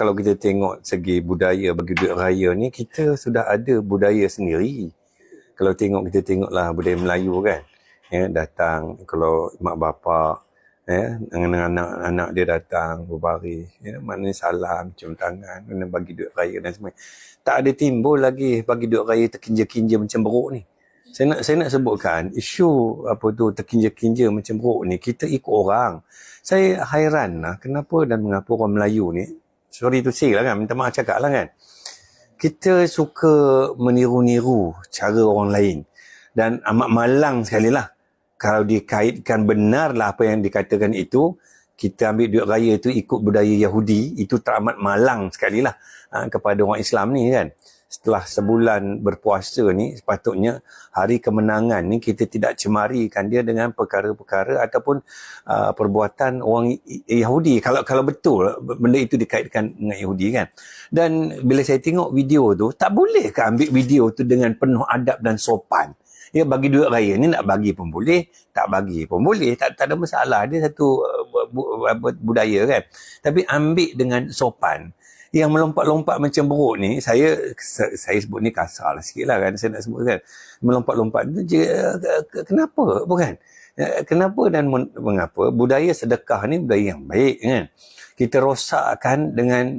kalau kita tengok segi budaya bagi duit raya ni kita sudah ada budaya sendiri. Kalau tengok kita tengoklah budaya Melayu kan. Ya datang kalau mak bapak ya dengan anak-anak dia datang berbaris ya maknanya salam cium tangan kena bagi duit raya dan semua. Tak ada timbul lagi bagi duit raya terkinja-kinja macam beruk ni. Saya nak saya nak sebutkan isu apa tu terkinja-kinja macam beruk ni kita ikut orang. Saya hairan lah kenapa dan mengapa orang Melayu ni sorry to say lah kan, minta maaf cakap lah kan. Kita suka meniru-niru cara orang lain. Dan amat malang sekali lah. Kalau dikaitkan benar lah apa yang dikatakan itu, kita ambil duit raya itu ikut budaya Yahudi, itu teramat malang sekali lah ha, kepada orang Islam ni kan setelah sebulan berpuasa ni sepatutnya hari kemenangan ni kita tidak cemarikan dia dengan perkara-perkara ataupun uh, perbuatan orang Yahudi. Kalau kalau betul benda itu dikaitkan dengan Yahudi kan. Dan bila saya tengok video tu tak boleh ke ambil video tu dengan penuh adab dan sopan? Ya bagi duit raya ni nak bagi pun boleh tak bagi pun boleh. Tak, tak ada masalah. Dia satu uh, budaya kan. Tapi ambil dengan sopan yang melompat-lompat macam buruk ni saya saya sebut ni kasar lah sikit lah kan saya nak sebut kan. Melompat-lompat tu kenapa? Bukan. Ya, kenapa dan mengapa budaya sedekah ni budaya yang baik kan? Kita rosakkan dengan